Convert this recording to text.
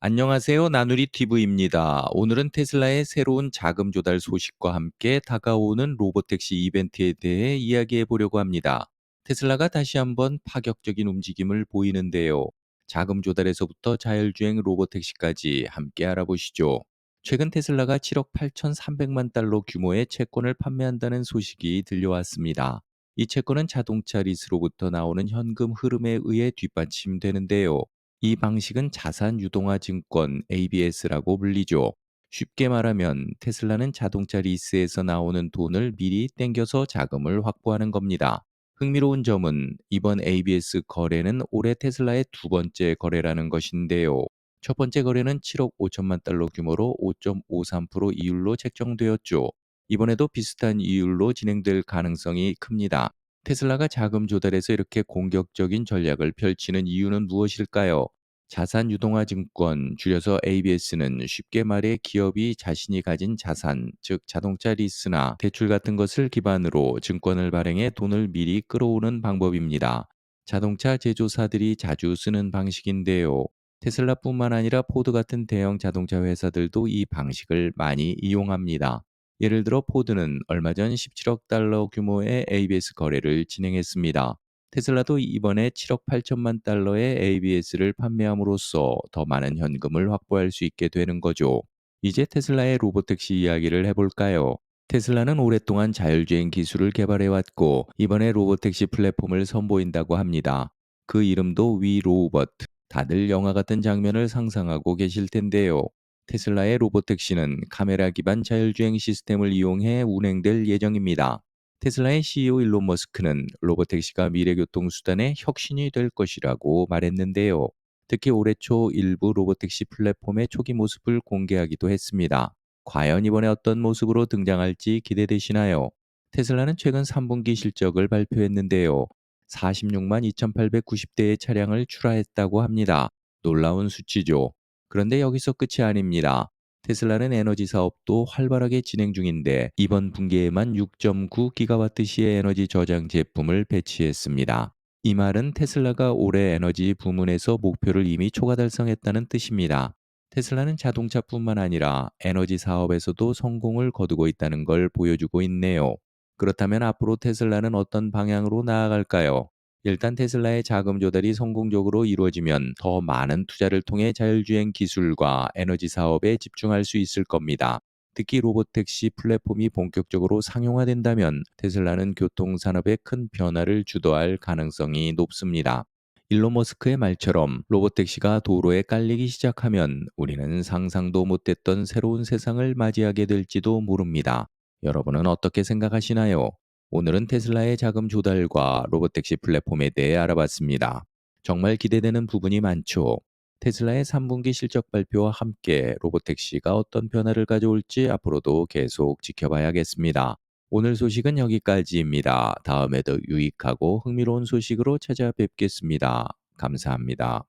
안녕하세요. 나누리 TV입니다. 오늘은 테슬라의 새로운 자금 조달 소식과 함께 다가오는 로보택시 이벤트에 대해 이야기해 보려고 합니다. 테슬라가 다시 한번 파격적인 움직임을 보이는데요. 자금 조달에서부터 자율주행 로보택시까지 함께 알아보시죠. 최근 테슬라가 7억 8,300만 달러 규모의 채권을 판매한다는 소식이 들려왔습니다. 이 채권은 자동차 리스로부터 나오는 현금 흐름에 의해 뒷받침되는데요. 이 방식은 자산 유동화 증권 ABS라고 불리죠. 쉽게 말하면 테슬라는 자동차 리스에서 나오는 돈을 미리 땡겨서 자금을 확보하는 겁니다. 흥미로운 점은 이번 ABS 거래는 올해 테슬라의 두 번째 거래라는 것인데요. 첫 번째 거래는 7억 5천만 달러 규모로 5.53% 이율로 책정되었죠. 이번에도 비슷한 이율로 진행될 가능성이 큽니다. 테슬라가 자금 조달에서 이렇게 공격적인 전략을 펼치는 이유는 무엇일까요? 자산 유동화 증권, 줄여서 ABS는 쉽게 말해 기업이 자신이 가진 자산, 즉 자동차 리스나 대출 같은 것을 기반으로 증권을 발행해 돈을 미리 끌어오는 방법입니다. 자동차 제조사들이 자주 쓰는 방식인데요. 테슬라뿐만 아니라 포드 같은 대형 자동차 회사들도 이 방식을 많이 이용합니다. 예를 들어 포드는 얼마 전 17억 달러 규모의 ABS 거래를 진행했습니다. 테슬라도 이번에 7억 8천만 달러의 ABS를 판매함으로써 더 많은 현금을 확보할 수 있게 되는 거죠. 이제 테슬라의 로보택시 이야기를 해볼까요? 테슬라는 오랫동안 자율주행 기술을 개발해왔고 이번에 로보택시 플랫폼을 선보인다고 합니다. 그 이름도 위로봇. 다들 영화 같은 장면을 상상하고 계실 텐데요. 테슬라의 로보택시는 카메라 기반 자율주행 시스템을 이용해 운행될 예정입니다. 테슬라의 CEO 일론 머스크는 로보택시가 미래 교통수단의 혁신이 될 것이라고 말했는데요. 특히 올해 초 일부 로보택시 플랫폼의 초기 모습을 공개하기도 했습니다. 과연 이번에 어떤 모습으로 등장할지 기대되시나요? 테슬라는 최근 3분기 실적을 발표했는데요. 46만 2,890대의 차량을 출하했다고 합니다. 놀라운 수치죠. 그런데 여기서 끝이 아닙니다. 테슬라는 에너지 사업도 활발하게 진행 중인데 이번 분기에만 6.9기가와트시의 에너지 저장 제품을 배치했습니다. 이 말은 테슬라가 올해 에너지 부문에서 목표를 이미 초과 달성했다는 뜻입니다. 테슬라는 자동차뿐만 아니라 에너지 사업에서도 성공을 거두고 있다는 걸 보여주고 있네요. 그렇다면 앞으로 테슬라는 어떤 방향으로 나아갈까요? 일단 테슬라의 자금 조달이 성공적으로 이루어지면 더 많은 투자를 통해 자율주행 기술과 에너지 사업에 집중할 수 있을 겁니다. 특히 로보택시 플랫폼이 본격적으로 상용화된다면 테슬라는 교통산업에 큰 변화를 주도할 가능성이 높습니다. 일론 머스크의 말처럼 로보택시가 도로에 깔리기 시작하면 우리는 상상도 못했던 새로운 세상을 맞이하게 될지도 모릅니다. 여러분은 어떻게 생각하시나요? 오늘은 테슬라의 자금 조달과 로보택시 플랫폼에 대해 알아봤습니다. 정말 기대되는 부분이 많죠. 테슬라의 3분기 실적 발표와 함께 로보택시가 어떤 변화를 가져올지 앞으로도 계속 지켜봐야겠습니다. 오늘 소식은 여기까지입니다. 다음에도 유익하고 흥미로운 소식으로 찾아뵙겠습니다. 감사합니다.